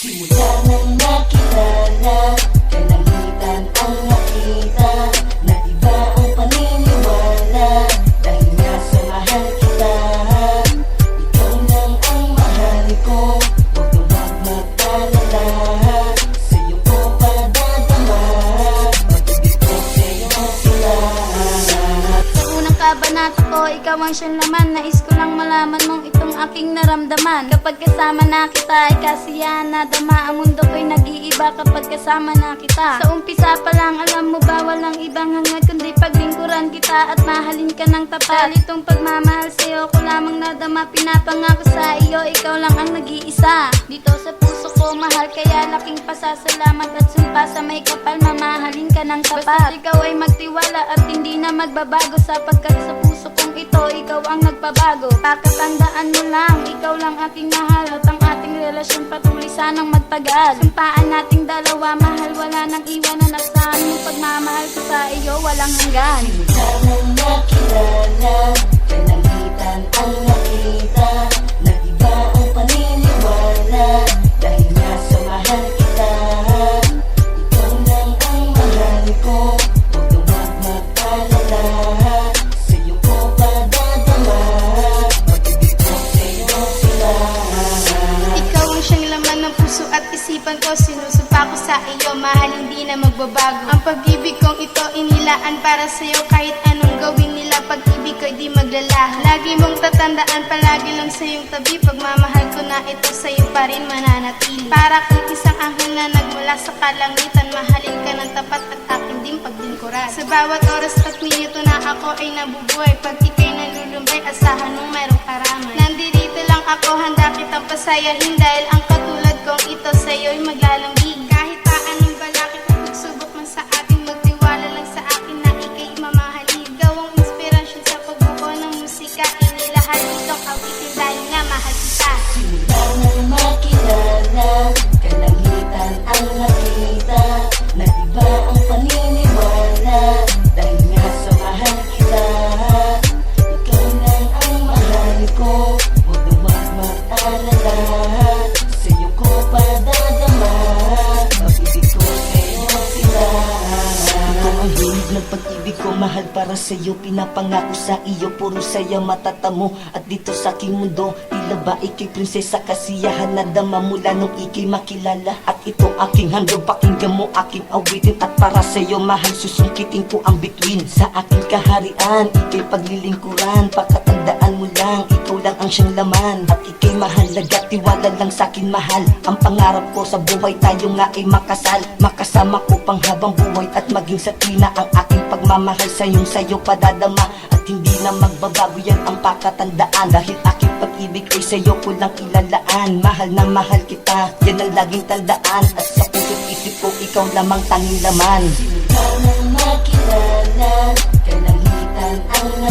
She was binata ko Ikaw ang siyang laman. Nais ko lang malaman mong itong aking naramdaman. Kapag kasama na kita ay kasiyahan na dama. Ang mundo ko'y nag-iiba kapag kasama na kita. Sa umpisa pa lang alam mo ba walang ibang hangad Kundi paglingkuran kita at mahalin ka ng tapat. Itong pagmamahal sa'yo ko lamang nadama. Pinapangako sa iyo ikaw lang ang nag-iisa. Dito sa puso ko mahal kaya laking pasasalamat At sumpa sa may kapal. Mamahalin ka ng tapat. Basta't ikaw ay magtiwala at hindi na magbabago. Sapagkat sa puso kong ito ikaw ang nagbabago Pakatandaan mo lang ikaw lang aking mahal. At ang ating relasyon patuloy sanang magtagal. Sumpaan nating dalawa mahal wala nang iwanan. At saan mo pagmamahal ko sa iyo walang hanggan. Tanang nakilala, isipan ko Sinusumpa ko sa iyo, mahal hindi na magbabago. Ang pag-ibig kong ito inilaan para sa iyo Kahit anong gawin nila, pag-ibig ko'y di maglalaho Lagi mong tatandaan, palagi lang sa iyong tabi. Pagmamahal ko na ito sa iyo pa rin mananatili. Para kang isang anghel na nagmula sa kalangitan Mahalin ka ng tapat at aking din paglingkuran Sa bawat oras at minuto na ako ay nabubuhay Pag ikay nalulumbay, asahan mong mayroong karamay. Nandito lang ako, handa kitang pasayahin Dahil ang sa'yo'y maglalambing para sa'yo Pinapangako sa iyo, puro saya matatamo. At dito sa aking mundo, tila ba ikay prinsesa? Kasiyahan na dama mula nung ikay makilala. At ito aking handog, pakinggan mo aking awitin. At para sa'yo, mahal, susungkitin ko ang bituin. Sa aking kaharian, ikay paglilingkuran. Pakatandaan lang, ikaw lang ang siyang laman At ikay mahalaga, tiwala lang sa akin mahal. Ang pangarap ko sa buhay, tayo nga ay makasal. Makasama ko pang habang buhay at maging sa tuwina Ang aking pagmamahal. Sa iyong sa'yo padadama At hindi na magbabago yan ang pakatandaan. Dahil aking pag-ibig ay sa'yo ko lang ilalaan. Mahal na mahal kita, yan ang laging tandaan. At sa puso't isip ko, ikaw lamang tanging laman. Simula nang makilala, kalangitan ang